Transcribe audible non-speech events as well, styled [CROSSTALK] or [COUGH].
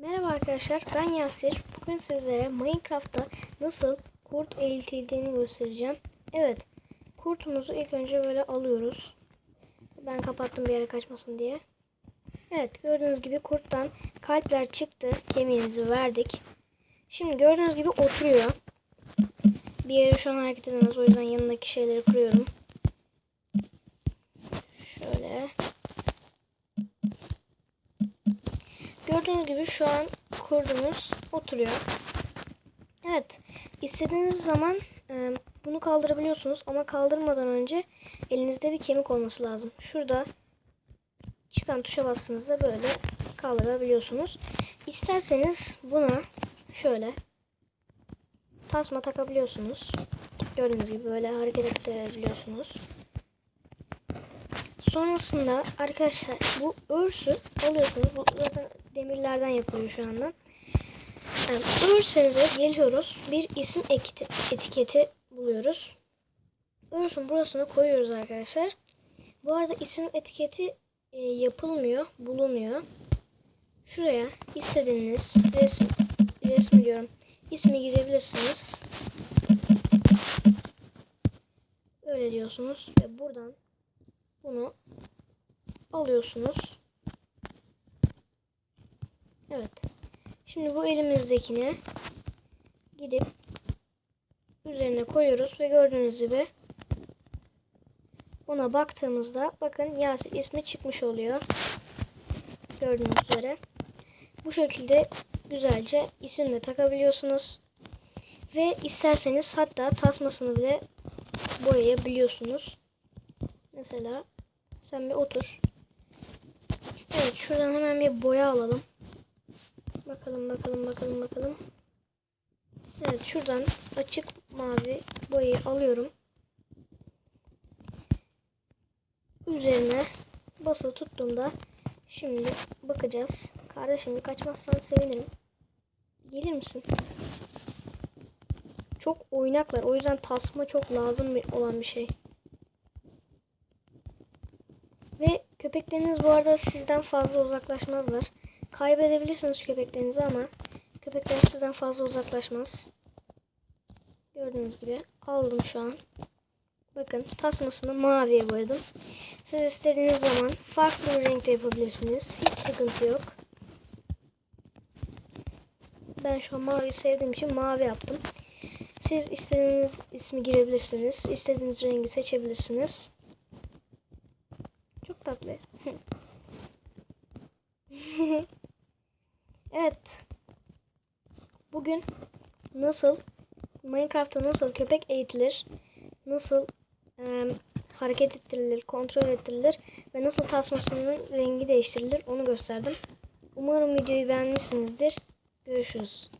Merhaba arkadaşlar ben Yasir. Bugün sizlere Minecraft'ta nasıl kurt eğitildiğini göstereceğim. Evet kurtumuzu ilk önce böyle alıyoruz. Ben kapattım bir yere kaçmasın diye. Evet gördüğünüz gibi kurttan kalpler çıktı. Kemiğimizi verdik. Şimdi gördüğünüz gibi oturuyor. Bir yere şu an hareket edemez o yüzden yanındaki şeyleri kırıyorum. Şöyle. Gördüğünüz gibi şu an kurdumuz oturuyor. Evet. istediğiniz zaman e, bunu kaldırabiliyorsunuz ama kaldırmadan önce elinizde bir kemik olması lazım. Şurada çıkan tuşa bastığınızda böyle kaldırabiliyorsunuz. İsterseniz buna şöyle tasma takabiliyorsunuz. Gördüğünüz gibi böyle hareket ettirebiliyorsunuz. Sonrasında arkadaşlar bu örsü alıyorsunuz. Bu zaten demirlerden yapılıyor şu anda. Yani geliyoruz. Bir isim etiketi buluyoruz. Örsün burasına koyuyoruz arkadaşlar. Bu arada isim etiketi e, yapılmıyor, bulunuyor. Şuraya istediğiniz resim, resmi diyorum. ismi girebilirsiniz. Öyle diyorsunuz ve buradan bunu alıyorsunuz. Evet. Şimdi bu elimizdekini gidip üzerine koyuyoruz ve gördüğünüz gibi ona baktığımızda bakın Yasir ismi çıkmış oluyor. Gördüğünüz üzere. Bu şekilde güzelce isim de takabiliyorsunuz. Ve isterseniz hatta tasmasını bile boyayabiliyorsunuz. Mesela sen bir otur. Evet şuradan hemen bir boya alalım. Bakalım bakalım bakalım bakalım. Evet şuradan açık mavi boyayı alıyorum. Üzerine basılı tuttuğumda şimdi bakacağız. Kardeşim kaçmazsan sevinirim. Gelir misin? Çok oynaklar. O yüzden tasma çok lazım olan bir şey. Ve köpekleriniz bu arada sizden fazla uzaklaşmazlar. Kaybedebilirsiniz köpeklerinizi ama köpekler sizden fazla uzaklaşmaz. Gördüğünüz gibi aldım şu an. Bakın tasmasını maviye boyadım. Siz istediğiniz zaman farklı bir renkte yapabilirsiniz. Hiç sıkıntı yok. Ben şu an mavi sevdiğim için mavi yaptım. Siz istediğiniz ismi girebilirsiniz. İstediğiniz rengi seçebilirsiniz. Çok tatlı. [LAUGHS] evet. Bugün nasıl Minecraft'ta nasıl köpek eğitilir, nasıl em, hareket ettirilir, kontrol ettirilir ve nasıl tasmasının rengi değiştirilir onu gösterdim. Umarım videoyu beğenmişsinizdir. Görüşürüz.